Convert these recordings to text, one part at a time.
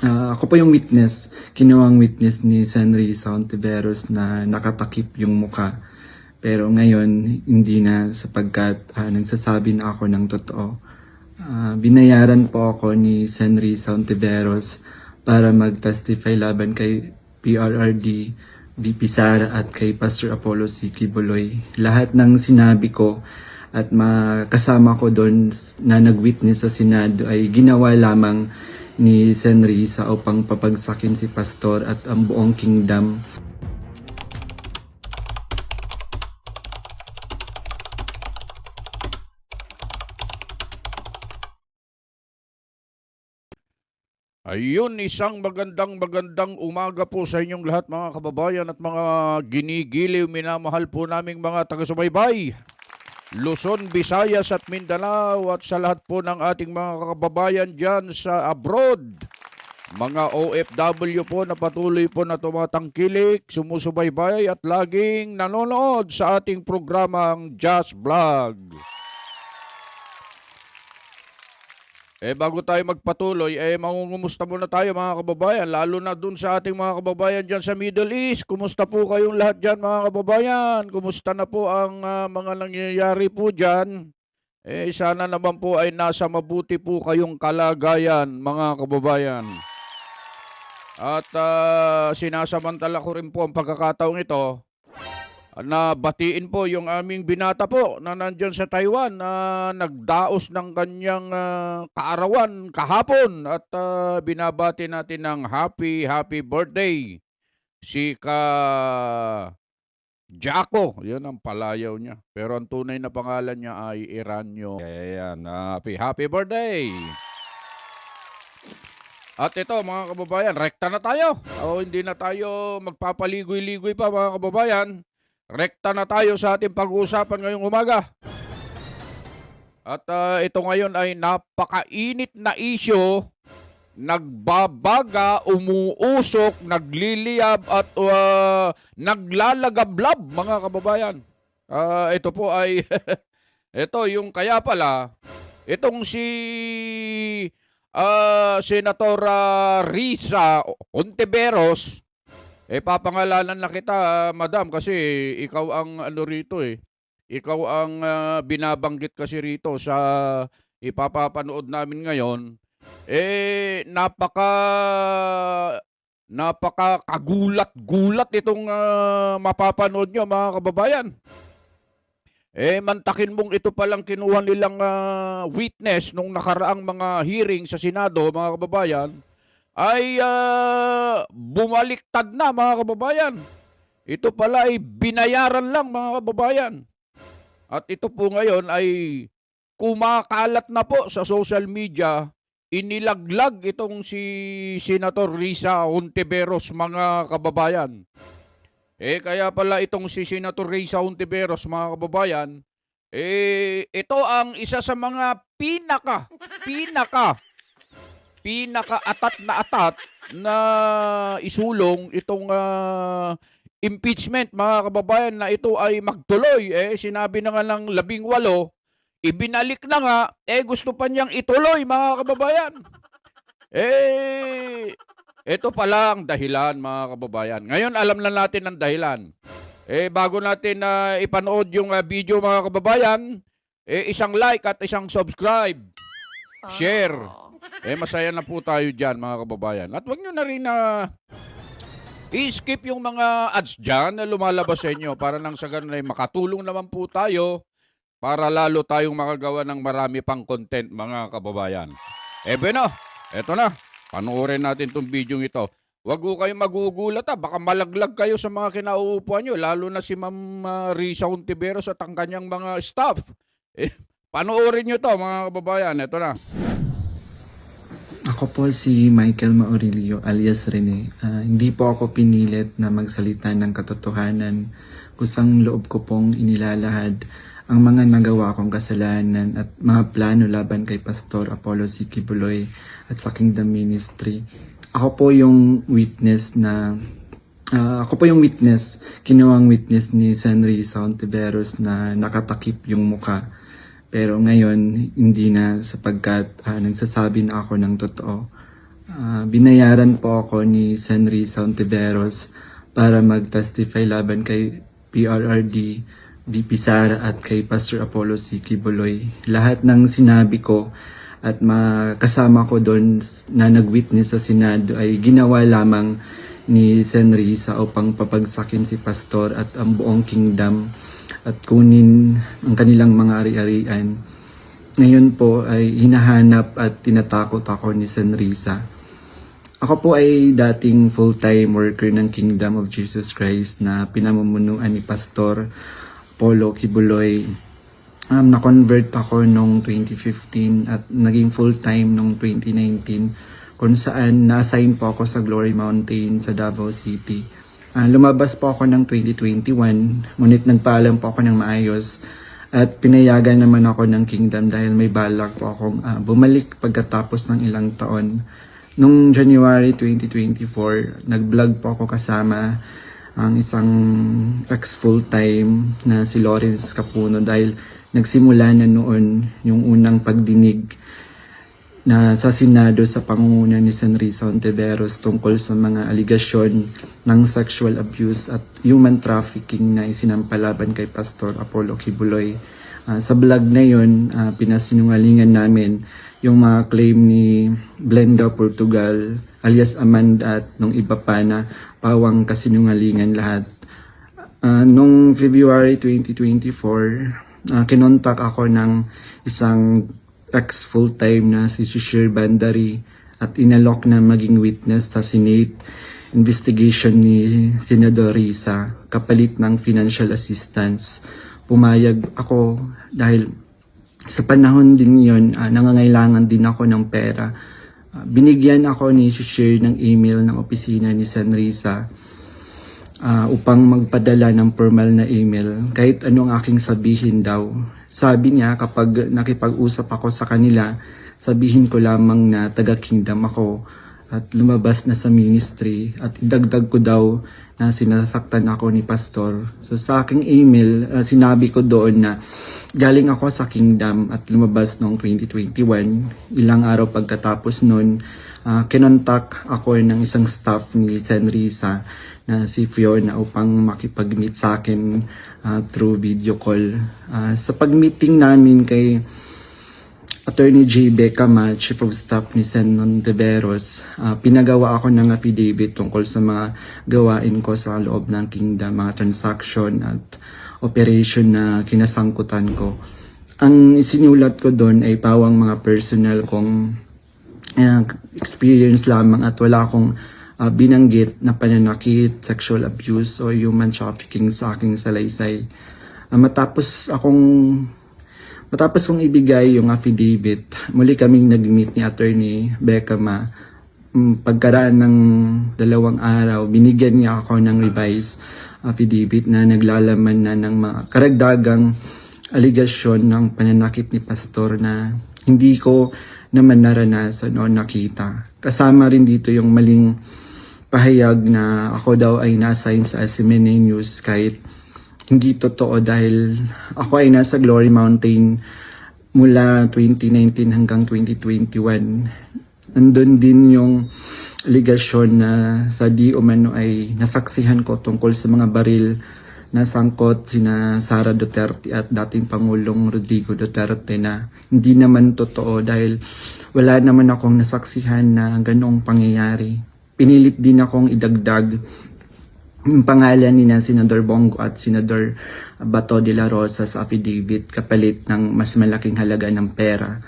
Ah, ako po yung witness, kinuwang witness ni Senry Sauntiveros na nakatakip yung muka. Pero ngayon, hindi na sapagkat ah, nagsasabi na ako ng totoo. Ah, binayaran po ako ni Senry Sauntiveros para mag-testify laban kay PRRD, VP Sara at kay Pastor Apollo C. Kibuloy. Lahat ng sinabi ko at makasama ko doon na nag-witness sa Senado ay ginawa lamang ni Senrisa upang papagsakin si Pastor at ang buong kingdom. Ayun, isang magandang magandang umaga po sa inyong lahat mga kababayan at mga ginigiliw, minamahal po naming mga taga-subaybay. Luzon, Visayas at Mindanao at sa lahat po ng ating mga kababayan dyan sa abroad. Mga OFW po na patuloy po na tumatangkilik, sumusubaybay at laging nanonood sa ating programang Just Vlog. Eh bago tayo magpatuloy, eh mangungumusta muna tayo mga kababayan, lalo na dun sa ating mga kababayan dyan sa Middle East. Kumusta po kayong lahat dyan mga kababayan? Kumusta na po ang ah, mga nangyayari po dyan? Eh sana naman po ay nasa mabuti po kayong kalagayan mga kababayan. At ah, sinasamantala ko rin po ang pagkakataong ito na batiin po yung aming binata po na nandyan sa Taiwan na nagdaos ng kanyang ah, kaarawan kahapon at ah, binabati natin ng happy happy birthday si ka Jaco, yun ang palayaw niya. Pero ang tunay na pangalan niya ay Iranyo. Ayan, happy happy birthday! At ito mga kababayan, rekta na tayo. O hindi na tayo magpapaligoy-ligoy pa mga kababayan. Rekta na tayo sa ating pag-uusapan ngayong umaga. At ah, ito ngayon ay napakainit na isyo. Nagbabaga, umuusok, nagliliyab at ah, naglalagablab mga kababayan. Ah, ito po ay ito yung kaya pala itong si ah, Senator Risa Ontiveros eh, papangalanan na kita, madam, kasi ikaw ang ano rito eh. Ikaw ang ah, binabanggit kasi rito sa ipapapanood namin ngayon. Eh, napaka napaka kagulat-gulat itong ah, mapapanood nyo mga kababayan. Eh, mantakin mong ito palang kinuha nilang ah, witness nung nakaraang mga hearing sa Senado, mga kababayan ay ah, bumaliktad na mga kababayan. Ito pala ay binayaran lang mga kababayan. At ito po ngayon ay kumakalat na po sa social media. Inilaglag itong si Senator Risa Ontiveros mga kababayan. Eh kaya pala itong si Senator Risa Ontiveros mga kababayan, eh ito ang isa sa mga pinaka, pinaka pinaka-atat na atat na isulong itong ah, impeachment mga kababayan na ito ay magtuloy. Eh, sinabi na nga ng labing walo, ibinalik na nga, eh gusto pa niyang ituloy mga kababayan. Eh, ito pala ang dahilan mga kababayan. Ngayon alam na natin ang dahilan. Eh, bago natin na ipanood yung ah, video mga kababayan, eh, isang like at isang subscribe. Share. Eh, masaya na po tayo dyan, mga kababayan. At wag nyo na rin na i-skip yung mga ads dyan na lumalabas sa inyo para nang sa ganun ay makatulong naman po tayo para lalo tayong makagawa ng marami pang content, mga kababayan. Eh, bueno, eto na. Panoorin natin tong video ito. Wag ko kayong magugulat ha. Baka malaglag kayo sa mga kinauupuan nyo. Lalo na si Ma'am ah, Risa Ontiveros at ang kanyang mga staff. Eh, panoorin nyo to mga kababayan. Ito na. Ako po si Michael Maurilio alias Rene. Ah, hindi po ako pinilit na magsalita ng katotohanan. Kusang loob ko pong inilalahad ang mga nagawa kong kasalanan at mga plano laban kay Pastor Apollo C. At sa Kingdom Ministry. Ako po yung witness na Ah, ako po yung witness, kinuwang witness ni Senry Sauntiveros na nakatakip yung muka. Pero ngayon, hindi na sapagkat ah, nagsasabi na ako ng totoo. Ah, binayaran po ako ni Senri Sauntiveros para mag-testify laban kay PRRD, VP Sara at kay Pastor Apollo C. Kibuloy. Lahat ng sinabi ko at makasama ko doon na nag-witness sa Senado ay ginawa lamang ni Senrisa upang papagsakin si Pastor at ang buong kingdom at kunin ang kanilang mga ari-arian. Ngayon po ay hinahanap at tinatakot ako ni Senrisa. Ako po ay dating full-time worker ng Kingdom of Jesus Christ na pinamumunuan ni Pastor Polo Kibuloy. Um, na-convert ako noong 2015 at naging full-time noong 2019 kung saan na-assign po ako sa Glory Mountain sa Davao City. Ah, lumabas po ako ng 2021, ngunit nagpaalam po ako ng maayos. At pinayagan naman ako ng kingdom dahil may balak po akong ah, bumalik pagkatapos ng ilang taon. Nung January 2024, nag-vlog po ako kasama ang isang ex full-time na si Lawrence Capuno dahil nagsimula na noon yung unang pagdinig na sa Senado sa pangunguna ni Senrisa Ontiveros tungkol sa mga aligasyon ng sexual abuse at human trafficking na isinampalaban kay Pastor Apollo Kibuloy. Ah, sa vlog na yun, ah, pinasinungalingan namin yung mga claim ni Blenda Portugal alias Amanda at nung iba pa na pawang kasinungalingan lahat. Ah, nung February 2024, ah, kinontak ako ng isang ex full-time na si Shishir Bandari at inalok na maging witness sa Senate investigation ni Senador Risa kapalit ng financial assistance. Pumayag ako dahil sa panahon din yon ah, nangangailangan din ako ng pera. Ah, binigyan ako ni Shishir ng email ng opisina ni Sen Risa ah, upang magpadala ng formal na email kahit anong aking sabihin daw. Sabi niya kapag nakipag-usap ako sa kanila, sabihin ko lamang na taga-kingdom ako at lumabas na sa ministry at idagdag ko daw na sinasaktan ako ni pastor. So sa aking email, ah, sinabi ko doon na galing ako sa kingdom at lumabas noong 2021. Ilang araw pagkatapos noon, ah, kinontak ako ng isang staff ni Sen Na si Fiona upang makipag-meet sa akin ah, through video call. Ah, sa pag-meeting namin kay Attorney J. Becama, Chief of Staff ni Sen. Nondeveros, ah, pinagawa ako ng affidavit tungkol sa mga gawain ko sa loob ng kingdom, mga transaction at operation na kinasangkutan ko. Ang isinulat ko doon ay pawang mga personal kong eh, experience lamang at wala akong ah, binanggit na pananakit, sexual abuse o human trafficking sa aking salaysay. Ah, matapos akong matapos kong ibigay yung affidavit, muli kaming nag-meet ni Attorney Beckham. Mm, Pagkaraan ng dalawang araw, binigyan niya ako ng revised affidavit na naglalaman na ng mga karagdagang aligasyon ng pananakit ni Pastor na hindi ko naman naranasan o nakita. Kasama rin dito yung maling pahayag na ako daw ay na-assign sa SMNA News kahit hindi totoo dahil ako ay nasa Glory Mountain mula 2019 hanggang 2021. Nandun din yung aligasyon na sa di umano ay nasaksihan ko tungkol sa mga baril na sangkot sina Sara Duterte at dating Pangulong Rodrigo Duterte na hindi naman totoo dahil wala naman akong nasaksihan na ganoong pangyayari. Pinilit din akong idagdag yung pangalan ni na Senador Bongo at Senador Bato de la Rosa sa affidavit kapalit ng mas malaking halaga ng pera.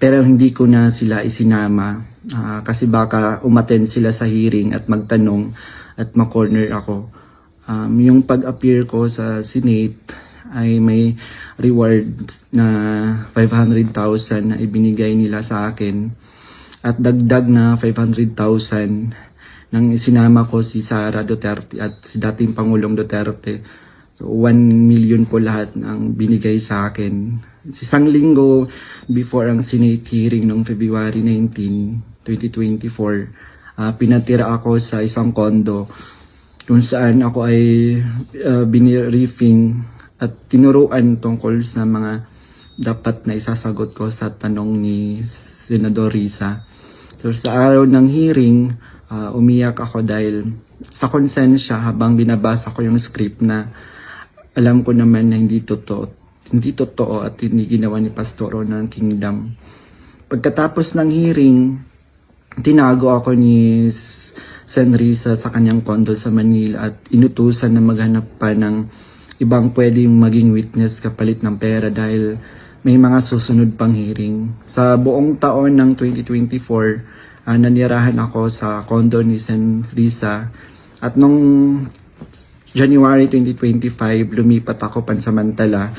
Pero hindi ko na sila isinama ah, kasi baka umaten sila sa hearing at magtanong at makorner ako. Um, yung pag-appear ko sa Senate ay may reward na 500,000 na ibinigay nila sa akin at dagdag na 500,000 nang isinama ko si Sara Duterte at si dating Pangulong Duterte. So 1 million po lahat ng binigay sa akin. Isang linggo before ang Senate hearing noong February 19, 2024, ah, pinatira ako sa isang kondo kung saan ako ay uh, biniriefing at tinuruan tungkol sa mga dapat na isasagot ko sa tanong ni Senador Risa. So sa araw ng hearing, ah, umiyak ako dahil sa konsensya habang binabasa ko yung script na alam ko naman na hindi totoo, hindi totoo at hindi ginawa ni Pastoro ng Kingdom. Pagkatapos ng hearing, tinago ako ni S- Sen Risa sa kanyang condo sa Manila at inutusan na maghanap pa ng ibang pwedeng maging witness kapalit ng pera dahil may mga susunod pang hearing. Sa buong taon ng 2024, ah, nanirahan ako sa condo ni Sen Risa at nung January 2025, lumipat ako pansamantala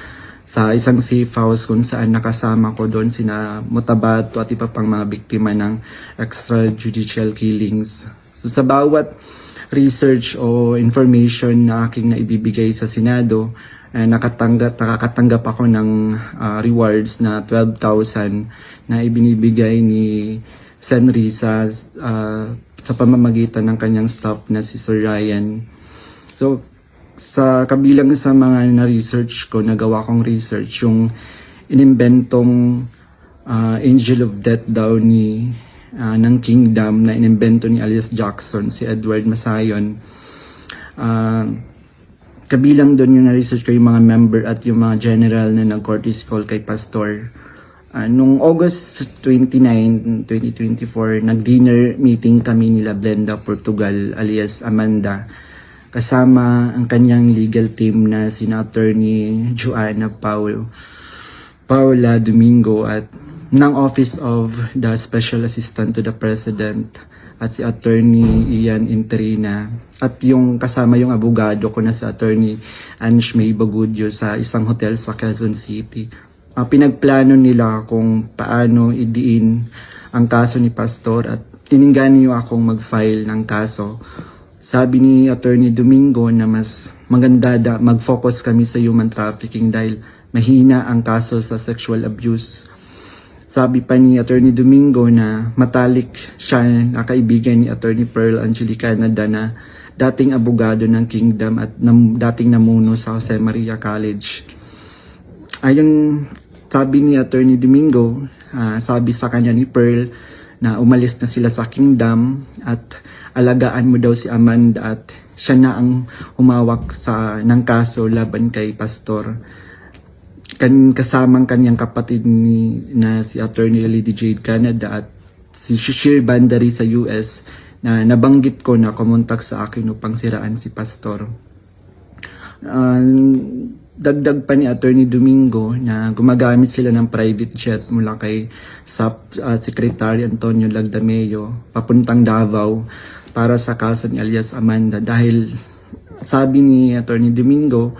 sa isang safe house kung saan nakasama ko doon sina Mutabato at iba pang mga biktima ng extrajudicial killings. So sa bawat research o information na aking naibibigay sa Senado, eh, nakatanggap, nakakatanggap ako ng ah, rewards na 12,000 na ibinibigay ni Sen Risa ah, sa pamamagitan ng kanyang staff na si Sir Ryan. So, sa kabilang sa mga na-research ko, nagawa kong research, yung inimbentong ah, Angel of Death daw ni ah, ng Kingdom na inimbento ni alias Jackson, si Edward Masayon. Ah, kabilang doon yung na-research ko yung mga member at yung mga general na nag-courtesy call kay Pastor. Ah, nung August 29, 2024, nag-dinner meeting kami nila Blenda Portugal alias Amanda kasama ang kanyang legal team na sina attorney Joanna Paulo Paula Domingo at ng Office of the Special Assistant to the President at si attorney Ian Interina at yung kasama yung abogado ko na si attorney Ange May Bagudio sa isang hotel sa Quezon City. Ah, pinagplano nila kung paano idiin ang kaso ni Pastor at ininganyo akong mag-file ng kaso sabi ni Attorney Domingo na mas maganda da mag-focus kami sa human trafficking dahil mahina ang kaso sa sexual abuse. Sabi pa ni Attorney Domingo na matalik siya na kaibigan ni Attorney Pearl Angelica Canada na dating abogado ng Kingdom at nam, dating namuno sa Jose Maria College. Ayon sabi ni Attorney Domingo, ah, sabi sa kanya ni Pearl na umalis na sila sa kingdom at alagaan mo daw si Amanda at siya na ang humawak sa ng kaso laban kay pastor. Kan kasamang kanyang kapatid ni na si Attorney Lady Jade Canada at si Shishir Bandari sa US na nabanggit ko na kumontak sa akin upang siraan si pastor. Ah, dagdag pa ni Attorney Domingo na gumagamit sila ng private jet mula kay SAP uh, Secretary Antonio Lagdameo papuntang Davao para sa kaso ni alias Amanda dahil sabi ni Attorney Domingo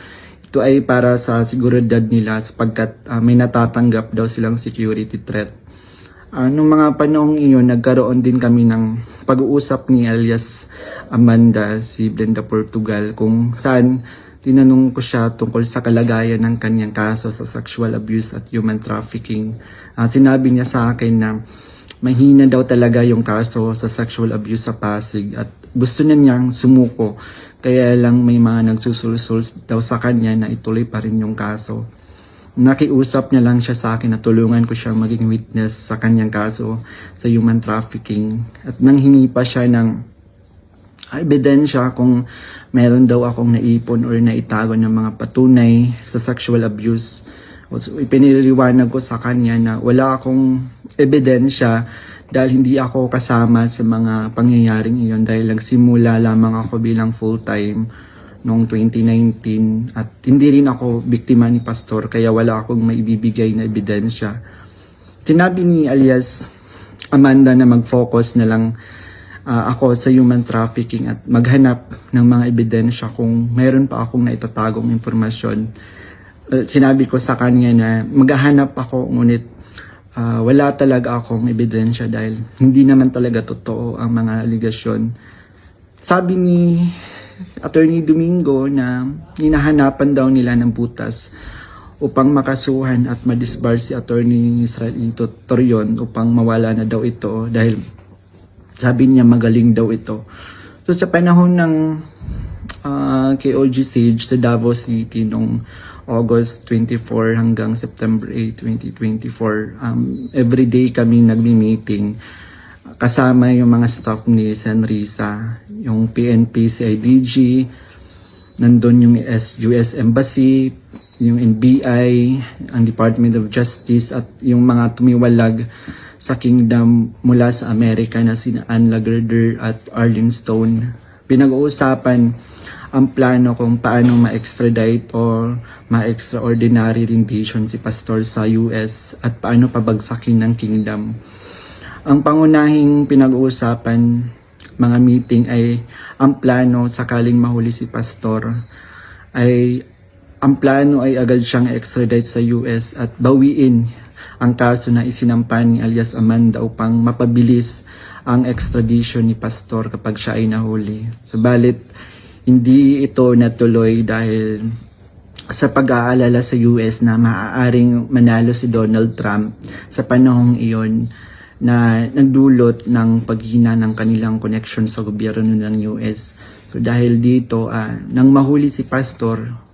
ito ay para sa seguridad nila sapagkat ah, may natatanggap daw silang security threat. Ah, nung mga panahong iyon, nagkaroon din kami ng pag-uusap ni alias Amanda, si Brenda Portugal, kung saan tinanong ko siya tungkol sa kalagayan ng kanyang kaso sa sexual abuse at human trafficking. Ah, sinabi niya sa akin na mahina daw talaga yung kaso sa sexual abuse sa Pasig at gusto na niyang sumuko. Kaya lang may mga nagsusulsul daw sa kanya na ituloy pa rin yung kaso. Nakiusap niya lang siya sa akin na tulungan ko siyang maging witness sa kanyang kaso sa human trafficking. At nanghingi pa siya ng ebidensya kung meron daw akong naipon or naitago ng mga patunay sa sexual abuse. So, ipiniliwanag ko sa kanya na wala akong ebidensya dahil hindi ako kasama sa mga pangyayaring iyon dahil nagsimula lamang ako bilang full-time noong 2019 at hindi rin ako biktima ni pastor kaya wala akong maibibigay na ebidensya. Sinabi ni alias Amanda na mag-focus na lang ah, ako sa human trafficking at maghanap ng mga ebidensya kung meron pa akong naitatagong impormasyon. Uh, sinabi ko sa kanya na maghahanap ako ngunit ah, wala talaga akong ebidensya dahil hindi naman talaga totoo ang mga aligasyon. Sabi ni Attorney Domingo na hinahanapan daw nila ng butas upang makasuhan at madisbar si Attorney Israel Ito Torion upang mawala na daw ito dahil sabi niya magaling daw ito. So sa panahon ng ah, KOG Sage sa Davao City nung August 24 hanggang September 8, 2024, um, everyday kami nagmi-meeting. kasama yung mga staff ni Senrisa, yung PNP, CIDG, nandun yung US Embassy, yung NBI, ang Department of Justice at yung mga tumiwalag sa kingdom mula sa Amerika na sina Ann Lagerder at Arlene Stone. Pinag-uusapan ang plano kung paano ma-extradite or ma-extraordinary rendition si Pastor sa US at paano pabagsakin ng kingdom. Ang pangunahing pinag-uusapan mga meeting ay ang plano sakaling mahuli si Pastor ay ang plano ay agad siyang extradite sa US at bawiin ang kaso na isinampa ni alias Amanda upang mapabilis ang extradition ni Pastor kapag siya ay nahuli. Subalit, hindi ito natuloy dahil sa pag-aalala sa US na maaaring manalo si Donald Trump sa panahong iyon na nagdulot ng paghina ng kanilang connection sa gobyerno ng US. So dahil dito, ah, nang mahuli si Pastor,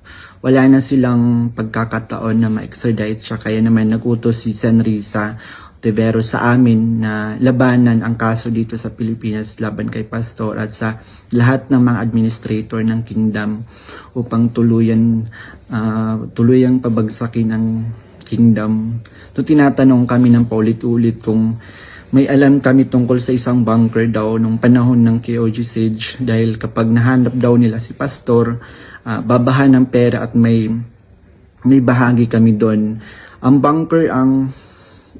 wala na silang pagkakataon na ma-extradite siya. Kaya naman nagutos si Senrisa Tevero sa amin na labanan ang kaso dito sa Pilipinas laban kay Pastor at sa lahat ng mga administrator ng kingdom upang tuluyan ah, tuluyang pabagsakin ang kingdom. So tinatanong kami ng paulit-ulit kung may alam kami tungkol sa isang bunker daw nung panahon ng KOG Siege dahil kapag nahanap daw nila si Pastor, ah, babahan ng pera at may may bahagi kami doon. Ang bunker ang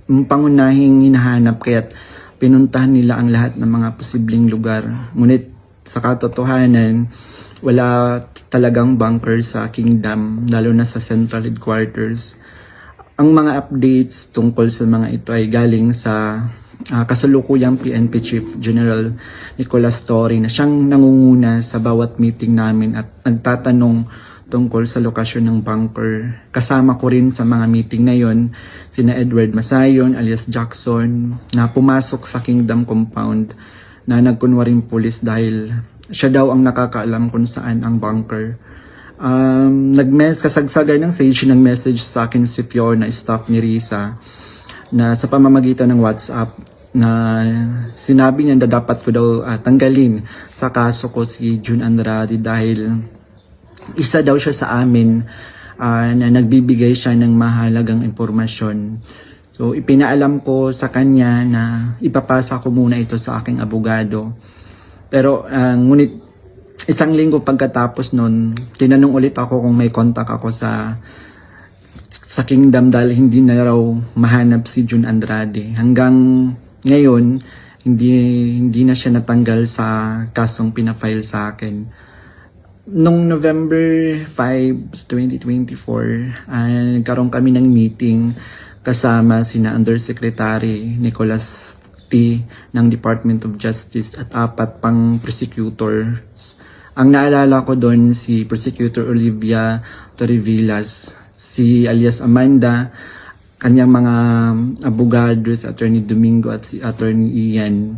ang pangunahing hinahanap kaya't pinuntahan nila ang lahat ng mga posibleng lugar. Ngunit sa katotohanan, wala talagang bunker sa kingdom, lalo na sa central headquarters. Ang mga updates tungkol sa mga ito ay galing sa ah, kasalukuyang PNP Chief General Nicolas Torre na siyang nangunguna sa bawat meeting namin at nagtatanong tungkol sa lokasyon ng bunker. Kasama ko rin sa mga meeting na yon sina Edward Masayon alias Jackson na pumasok sa Kingdom Compound na nagkunwaring pulis dahil siya daw ang nakakaalam kung saan ang bunker. Um, nagmes kasagsagan ng Sage ng message sa akin si Fiona, staff ni Risa, na sa pamamagitan ng WhatsApp na sinabi niya na dapat ko daw ah, tanggalin sa kaso ko si June Andrade dahil isa daw siya sa amin ah, na nagbibigay siya ng mahalagang impormasyon. So ipinaalam ko sa kanya na ipapasa ko muna ito sa aking abogado. Pero ah, ngunit isang linggo pagkatapos nun, tinanong ulit ako kung may contact ako sa sa kingdom dahil hindi na raw mahanap si June Andrade. Hanggang ngayon, hindi hindi na siya natanggal sa kasong pinafile sa akin. Nung November 5, 2024, ah, nagkaroon kami ng meeting kasama sina Undersecretary Nicholas T. ng Department of Justice at apat pang prosecutors. Ang naalala ko doon si Prosecutor Olivia Torrevillas, si alias Amanda, kanyang mga abogado si Attorney Domingo at si Attorney Ian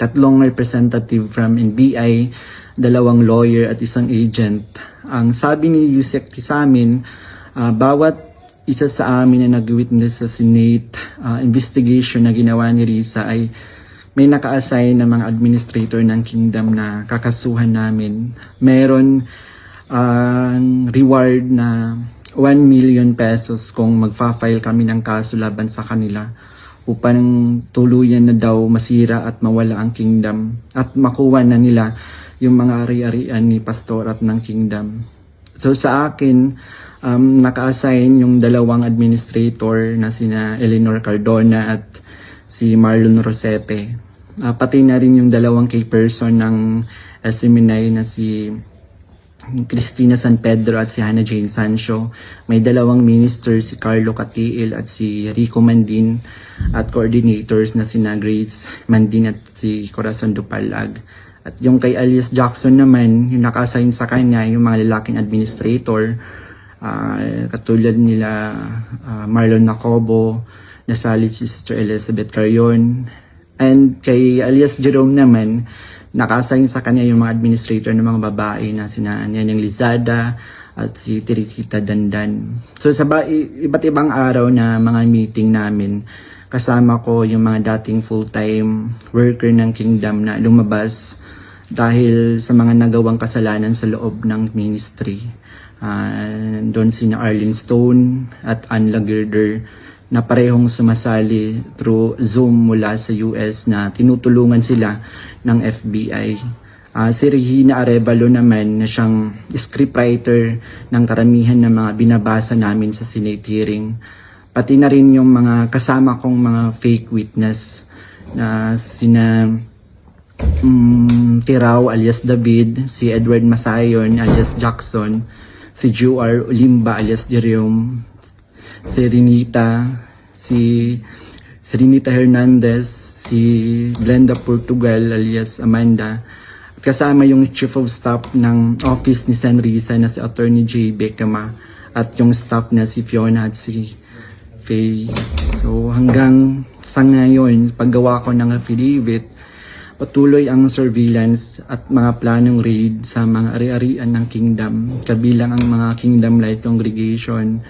tatlong representative from NBI, dalawang lawyer at isang agent. Ang sabi ni Yusek sa amin, ah, bawat isa sa amin na nag-witness sa Senate ah, investigation na ginawa ni Risa ay may naka-assign na mga administrator ng kingdom na kakasuhan namin. Meron ang reward na 1 million pesos kung magfa-file kami ng kaso laban sa kanila upang tuluyan na daw masira at mawala ang kingdom at makuha na nila yung mga ari-arian ni pastor at ng kingdom. So sa akin, um, naka-assign yung dalawang administrator na sina Eleanor Cardona at si Marlon Rosete. Ah, pati na rin yung dalawang key person ng SMNI na si Cristina San Pedro at si Hannah Jane Sancho. May dalawang minister si Carlo Catiil at si Rico Mandin at coordinators na sina Grace Mandin at si Corazon Dupalag. At yung kay alias Jackson naman, yung naka-assign sa kanya, yung mga lalaking administrator, ah, katulad nila ah, Marlon Nacobo, nasali si Sister Elizabeth Carion, and kay alias Jerome naman, naka-assign sa kanya yung mga administrator ng mga babae na sina Nyanyang Lizada at si Teresita Dandan. So sa ba- iba't ibang araw na mga meeting namin, kasama ko yung mga dating full-time worker ng kingdom na lumabas dahil sa mga nagawang kasalanan sa loob ng ministry. Ah, doon sina Arlene Stone at Ann Lagerder na parehong sumasali through Zoom mula sa US na tinutulungan sila ng FBI. Ah, si Regina Arevalo naman na siyang scriptwriter ng karamihan ng mga binabasa namin sa Senate hearing. Pati na rin yung mga kasama kong mga fake witness na sina mm, Tiraw alias David, si Edward Masayon alias Jackson, si Juar Olimba alias Jerome, si Renita, si, si Renita Hernandez, si Glenda Portugal alias Amanda, at kasama yung Chief of Staff ng office ni San Risa na si Attorney J. Becama at yung staff na si Fiona at si Faye. So hanggang sa ngayon, paggawa ko ng affidavit, patuloy ang surveillance at mga planong raid sa mga ari-arian ng kingdom, kabilang ang mga kingdom light congregation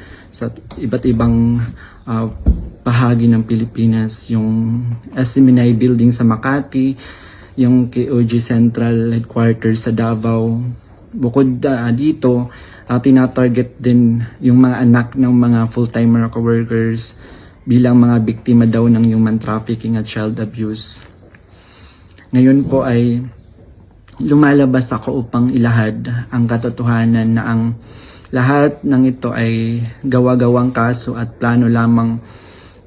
sa iba't ibang ah, bahagi ng Pilipinas, yung SMNI building sa Makati, yung KOG Central Headquarters sa Davao. Bukod ah, dito, uh, tinatarget din yung mga anak ng mga full-time Morocco workers bilang mga biktima daw ng human trafficking at child abuse. Ngayon po ay lumalabas ako upang ilahad ang katotohanan na ang lahat ng ito ay gawa-gawang kaso at plano lamang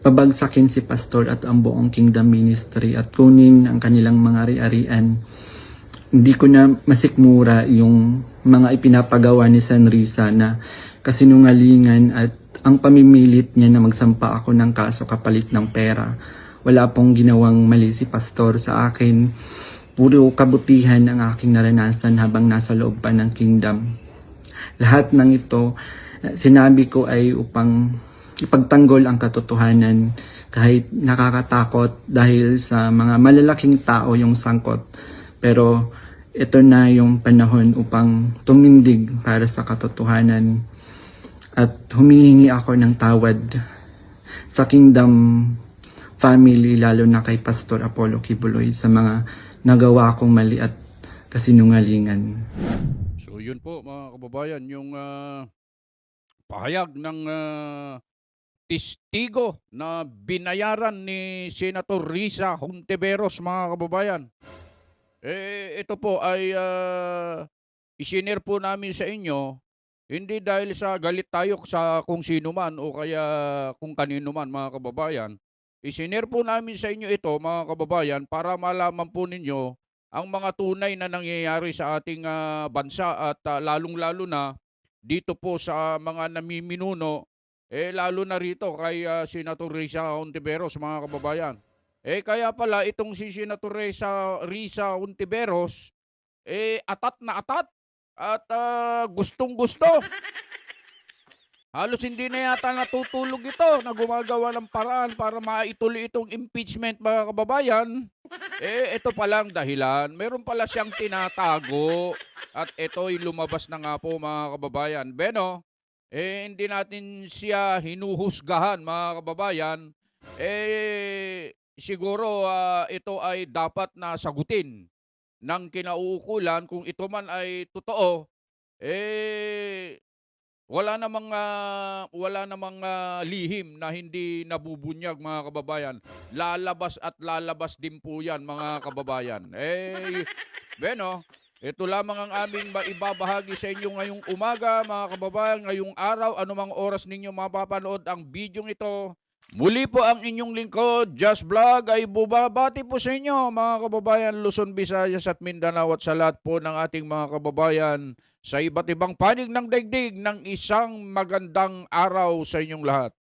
pabagsakin si pastor at ang buong kingdom ministry at kunin ang kanilang mga ari-arian. Hindi ko na masikmura yung mga ipinapagawa ni San Risa na kasinungalingan at ang pamimilit niya na magsampa ako ng kaso kapalit ng pera. Wala pong ginawang mali si pastor sa akin. Puro kabutihan ang aking naranasan habang nasa loob pa ng kingdom. Lahat ng ito, eh, sinabi ko ay upang ipagtanggol ang katotohanan kahit nakakatakot dahil sa mga malalaking tao yung sangkot. Pero ito na yung panahon upang tumindig para sa katotohanan at humihingi ako ng tawad sa kingdom family lalo na kay Pastor Apollo Kibuloy sa mga nagawa kong mali at kasinungalingan. Yun po mga kababayan, yung ah, pahayag ng ah, testigo na binayaran ni Senator Risa Hontiveros mga kababayan. Eh, ito po ay uh, isinare po namin sa inyo hindi dahil sa galit tayo sa kung sino man o kaya kung kanino man mga kababayan. Isinare po namin sa inyo ito mga kababayan para malaman po ninyo ang mga tunay na nangyayari sa ating ah, bansa at ah, lalong-lalo na dito po sa mga namiminuno eh lalo na rito kay ah, Senator Risa Hontiveros mga kababayan. Eh kaya pala itong si Senator Risa, Risa Hontiveros eh atat na atat at ah, gustong gusto. Halos hindi na yata natutulog ito na gumagawa ng paraan para maituloy itong impeachment mga kababayan. Eh, ito palang dahilan. Meron pala siyang tinatago at ito'y lumabas na nga po mga kababayan. Beno, eh, hindi natin siya hinuhusgahan mga kababayan. Eh, siguro ah, ito ay dapat na sagutin ng kinauukulan kung ito man ay totoo. Eh, wala namang ah, wala namang ah, lihim na hindi nabubunyag mga kababayan. Lalabas at lalabas din po 'yan mga kababayan. Eh beno, ito lamang ang aming maibabahagi sa inyo ngayong umaga mga kababayan, ngayong araw, anumang oras ninyo mapapanood ang bidyong ito. Muli po ang inyong lingkod, Just Vlog, ay bubabati po sa inyo mga kababayan Luzon, Visayas at Mindanao at sa lahat po ng ating mga kababayan sa iba't ibang panig ng daigdig ng isang magandang araw sa inyong lahat.